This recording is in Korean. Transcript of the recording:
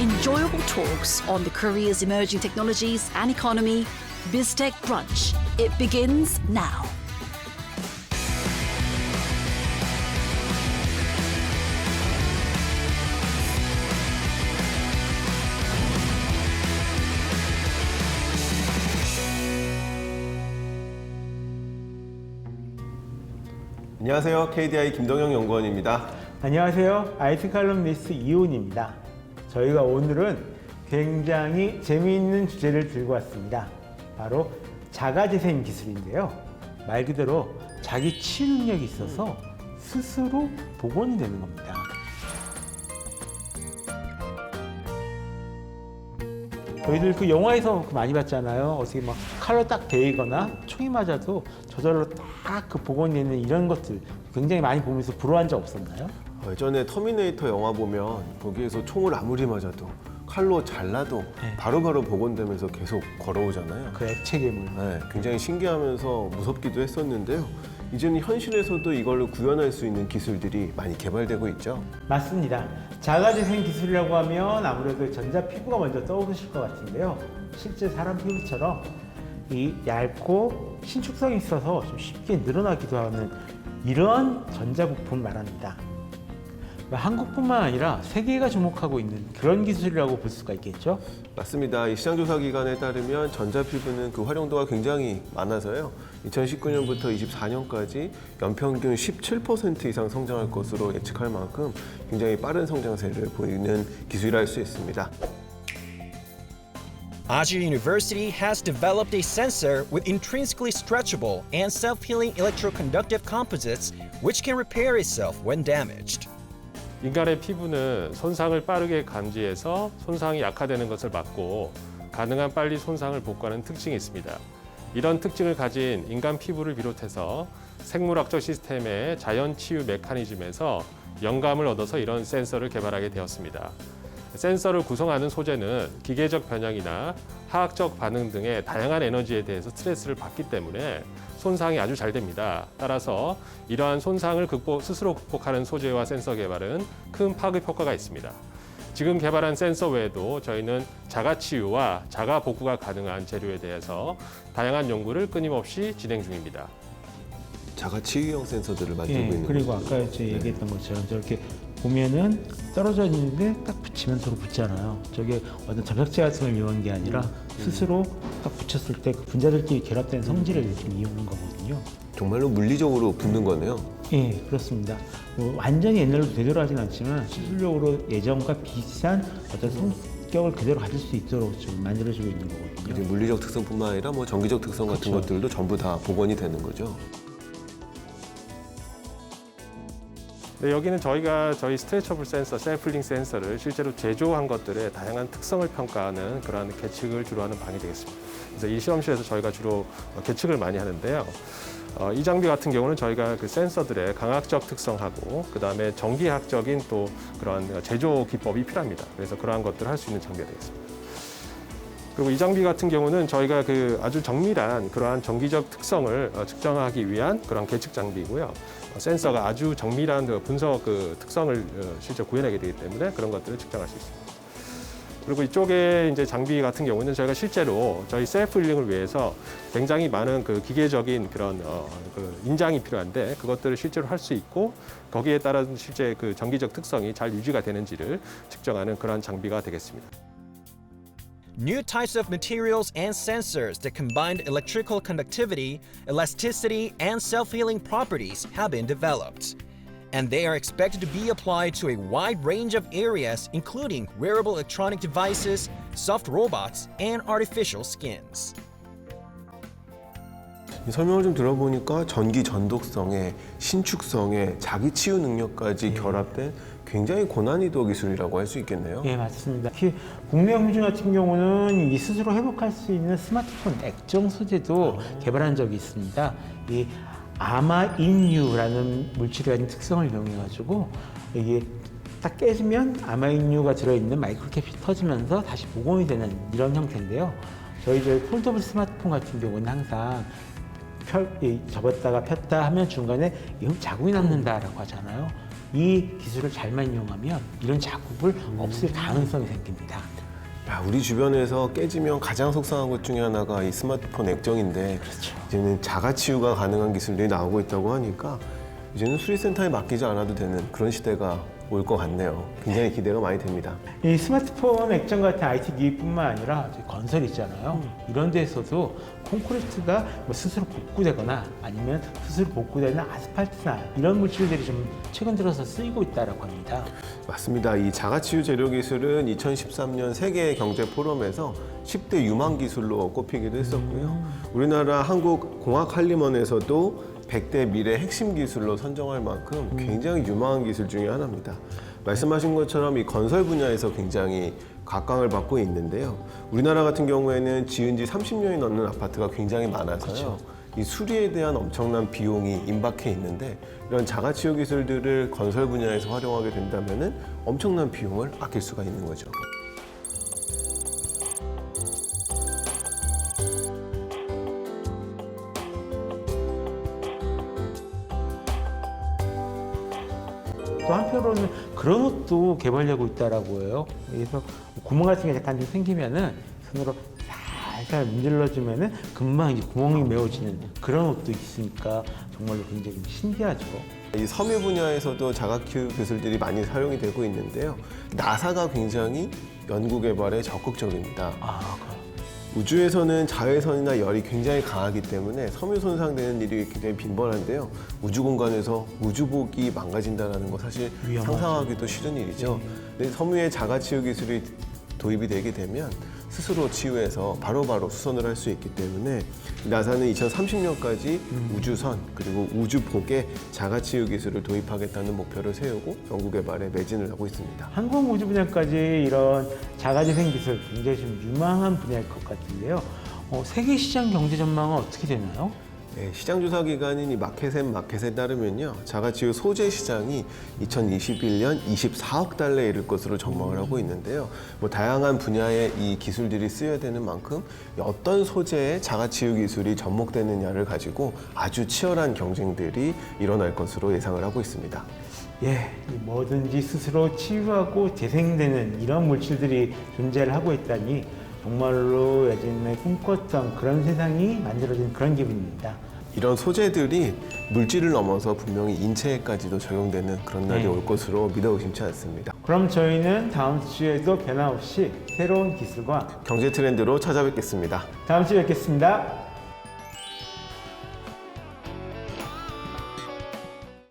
Enjoyable talks on the Korea's emerging technologies and economy. BizTech Brunch. It begins now. 안녕하세요. KDI 김동영 연구원입니다. 안녕하세요. IT 칼럼니스트 이훈입니다. 저희가 오늘은 굉장히 재미있는 주제를 들고 왔습니다. 바로 자가재생 기술인데요. 말 그대로 자기 치유 능력이 있어서 스스로 복원이 되는 겁니다. 저희들 그 영화에서 그 많이 봤잖아요. 어떻게 막 칼로 딱 베이거나 총이 맞아도 저절로 딱 그 복원이 되는 이런 것들 굉장히 많이 보면서 부러워한 적 없었나요? 어, 예전에 터미네이터 영화 보면 거기에서 총을 아무리 맞아도 칼로 잘라도 네. 바로바로 복원되면서 계속 걸어오잖아요. 그 액체 괴물. 네, 굉장히 신기하면서 무섭기도 했었는데요. 이제는 현실에서도 이걸로 구현할 수 있는 기술들이 많이 개발되고 있죠. 맞습니다. 자가재생 기술이라고 하면 아무래도 전자 피부가 먼저 떠오르실 것 같은데요. 실제 사람 피부처럼 이 얇고 신축성이 있어서 좀 쉽게 늘어나기도 하는 이러한 전자 부품 말합니다. 한국뿐만 아니라 세계가 주목하고 있는 그런 기술이라고 볼 수가 있겠죠. 맞습니다. 이 시장조사 기관에 따르면 전자피부는 그 활용도가 굉장히 많아서요. 2019년부터 24년까지 연평균 17% 이상 성장할 것으로 예측할 만큼 굉장히 빠른 성장세를 보이는 기술이라 할 수 있습니다. Aja University has developed a sensor with intrinsically stretchable and self-healing electroconductive composites which can repair itself when damaged. 인간의 피부는 손상을 빠르게 감지해서 손상이 약화되는 것을 막고 가능한 빨리 손상을 복구하는 특징이 있습니다. 이런 특징을 가진 인간 피부를 비롯해서 생물학적 시스템의 자연 치유 메커니즘에서 영감을 얻어서 이런 센서를 개발하게 되었습니다. 센서를 구성하는 소재는 기계적 변형이나 화학적 반응 등의 다양한 에너지에 대해서 스트레스를 받기 때문에 손상이 아주 잘 됩니다. 따라서 이러한 손상을 극복, 스스로 극복하는 소재와 센서 개발은 큰 파급 효과가 있습니다. 지금 개발한 센서 외에도 저희는 자가 치유와 자가 복구가 가능한 재료에 대해서 다양한 연구를 끊임없이 진행 중입니다. 자가 치유형 센서들을 만들고 예, 있는 그리고 거죠. 아까 제가 얘기했던 것처럼 저렇게 보면은 떨어져 있는데 딱 붙이면 서로 붙잖아요. 저게 어떤 접착제 같은 걸 이용한 게 아니라 스스로 딱 붙였을 때 그 분자들끼리 결합된 성질을 이렇게 이용한 거거든요. 정말로 물리적으로 붙는 거네요. 예, 그렇습니다. 뭐 완전히 옛날로 되돌아 하진 않지만 수술력으로 예전과 비슷한 어떤 성격을 그대로 가질 수 있도록 좀 만들어지고 있는 이제 거거든요. 물리적 특성뿐만 아니라 뭐 전기적 특성 같은 그렇죠. 것들도 전부 다 복원이 되는 거죠. 네, 여기는 저희가 저희 스트레처블 센서, 셀플링 센서를 실제로 제조한 것들의 다양한 특성을 평가하는 그러한 계측을 주로 하는 방이 되겠습니다. 그래서 이 실험실에서 저희가 주로 계측을 많이 하는데요. 어, 이 장비 같은 경우는 저희가 그 센서들의 강학적 특성하고 그 다음에 전기학적인 또 그런 제조 기법이 필요합니다. 그래서 그러한 것들을 할 수 있는 장비가 되겠습니다. 그리고 이 장비 같은 경우는 저희가 그 아주 정밀한 그러한 전기적 특성을 어, 측정하기 위한 그런 계측 장비이고요. 어, 센서가 아주 정밀한 그 분석 그 특성을 어, 실제 구현하게 되기 때문에 그런 것들을 측정할 수 있습니다. 그리고 이쪽에 이제 장비 같은 경우는 저희가 실제로 저희 셀프 힐링을 위해서 굉장히 많은 그 기계적인 그런 어, 그 인장이 필요한데 그것들을 실제로 할 수 있고 거기에 따른 실제 그 전기적 특성이 잘 유지가 되는지를 측정하는 그러한 장비가 되겠습니다. New types of materials and sensors that combine electrical conductivity, elasticity, and self-healing properties have been developed. And they are expected to be applied to a wide range of areas including wearable electronic devices, soft robots, and artificial skins. 이 설명을 좀 들어보니까 전기 전독성에 신축성에 자기 치유 능력까지 결합된 굉장히 고난이도 기술이라고 할 수 있겠네요. 예, 맞습니다. 특히 국내 홍준 같은 경우는 이 스스로 회복할 수 있는 스마트폰 액정 소재도 개발한 적이 있습니다. 이 아마인유라는 물질이 가진 특성을 이용해가지고 이게 딱 깨지면 아마인유가 들어있는 마이크로캡이 터지면서 다시 복원이 되는 이런 형태인데요. 저희 저희 폴더블 스마트폰 같은 경우는 항상 펼, 이 접었다가 폈다 하면 중간에 이 자국이 남는다라고 하잖아요. 이 기술을 잘만 이용하면 이런 자국을 없앨 가능성이 생깁니다. 야, 우리 주변에서 깨지면 가장 속상한 것 중에 하나가 이 스마트폰 액정인데 이제는 자가 치유가 가능한 기술들이 나오고 있다고 하니까 이제는 수리센터에 맡기지 않아도 되는 그런 시대가 올 것 같네요. 굉장히 기대가 많이 됩니다. 이 스마트폰 액정 같은 IT 기기뿐만 아니라 건설 있잖아요. 이런 데서도 콘크리트가 뭐 스스로 복구되거나 아니면 스스로 복구되는 아스팔트나 이런 물질들이 좀 최근 들어서 쓰이고 있다라고 합니다. 맞습니다. 이 자가치유 재료 기술은 2013년 세계 경제 포럼에서 10대 유망 기술로 꼽히기도 했었고요. 우리나라 한국 공학 한림원에서도 100대 미래 핵심 기술로 선정할 만큼 굉장히 유망한 기술 중에 하나입니다. 말씀하신 것처럼 이 건설 분야에서 굉장히 각광을 받고 있는데요. 우리나라 같은 경우에는 지은 지 30년이 넘는 아파트가 굉장히 많아서요. 이 수리에 대한 엄청난 비용이 임박해 있는데 이런 자가치유 기술들을 건설 분야에서 활용하게 된다면 엄청난 비용을 아낄 수가 있는 거죠. 또 한편으로는 그런 옷도 개발되고 있다라고 해요. 그래서 구멍 같은 게 약간 좀 생기면은 손으로 살살 문질러주면은 금방 이제 구멍이 메워지는 그런 옷도 있으니까 정말로 굉장히 좀 신기하죠. 이 섬유 분야에서도 자가치유 기술들이 많이 사용이 되고 있는데요. 나사가 굉장히 연구 개발에 적극적입니다. 아, 우주에서는 자외선이나 열이 굉장히 강하기 때문에 섬유 손상되는 일이 굉장히 빈번한데요. 우주 공간에서 우주복이 망가진다는 거 사실 위험하죠. 상상하기도 싫은 일이죠. 근데 섬유의 자가치유 기술이 도입이 되게 되면 스스로 치유해서 바로바로 수선을 할 수 있기 때문에 나사는 2030년까지 우주선 그리고 우주복에 자가치유 기술을 도입하겠다는 목표를 세우고 연구 개발에 매진을 하고 있습니다. 항공 우주 분야까지 이런 자가재생 기술 굉장히 좀 유망한 분야일 것 같은데요. 어, 세계 시장 경제 전망은 어떻게 되나요? 네, 시장 조사 기관인 이 마켓앤 마켓에 따르면요, 자가치유 소재 시장이 2021년 24억 달러에 이를 것으로 전망을 하고 있는데요. 뭐 다양한 분야의 이 기술들이 쓰여야 되는 만큼 어떤 소재의 자가치유 기술이 접목되느냐를 가지고 아주 치열한 경쟁들이 일어날 것으로 예상을 하고 있습니다. 예, 이 뭐든지 스스로 치유하고 재생되는 이런 물질들이 존재를 하고 있다니 정말로 예전에 꿈꿨던 그런 세상이 만들어진 그런 기분입니다. 이런 소재들이 물질을 넘어서 분명히 인체에까지도 적용되는 그런 날이 네. 올 것으로 믿어 의심치 않습니다. 그럼 저희는 다음 주에도 변함없이 새로운 기술과 경제 트렌드로 찾아뵙겠습니다. 다음 주에 뵙겠습니다.